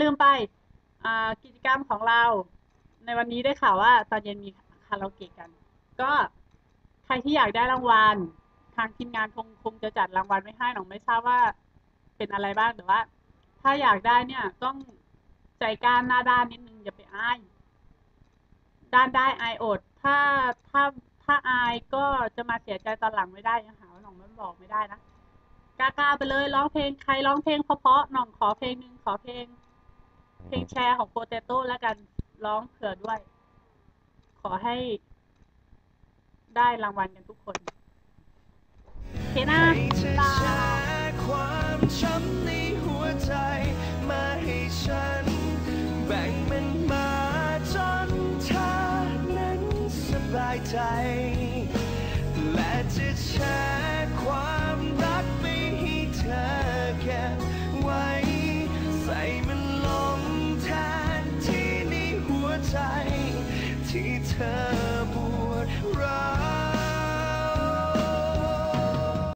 ลืมไปกิจกรรมของเรา ในวันนี้ได้ข่าวว่า ตอนเย็นมีคาราโอเกะกัน ก็ใครที่อยากได้รางวัล ทางทีมงานคงคงจะจัดรางวัลไว้ให้หนองไม่ทราบว่าเป็นอะไรบ้างแต่ว่า ถ้าอยากได้เนี่ยต้องใจกล้ารหน้าด้านนิดนึงอย่าไปอายด้านได้อายอด ถ้าถ้าถ้าอายก็จะมาเสียใจตอนหลังไม่ได้ยังหาว่าหนองไม่บอกไม่ได้นะกล้าๆไปเลยร้องเพลงใครร้องเพลงเพราะๆหน่องขอเพลงหนึ่งขอเพลง เพลงแชร์ของโปเตโต้แล้วกันร้องเผื่อด้วย ขอให้ได้รางวัลกันทุกคนโอเคนะให้เธอบ๊ายแชบายร์ความช้ำในหัวใจ มาให้ฉัน แบ่งมันมาจนเธอนั้นสบายใจ และจะแชร์ ในหัวใจที่เธอปวดร้า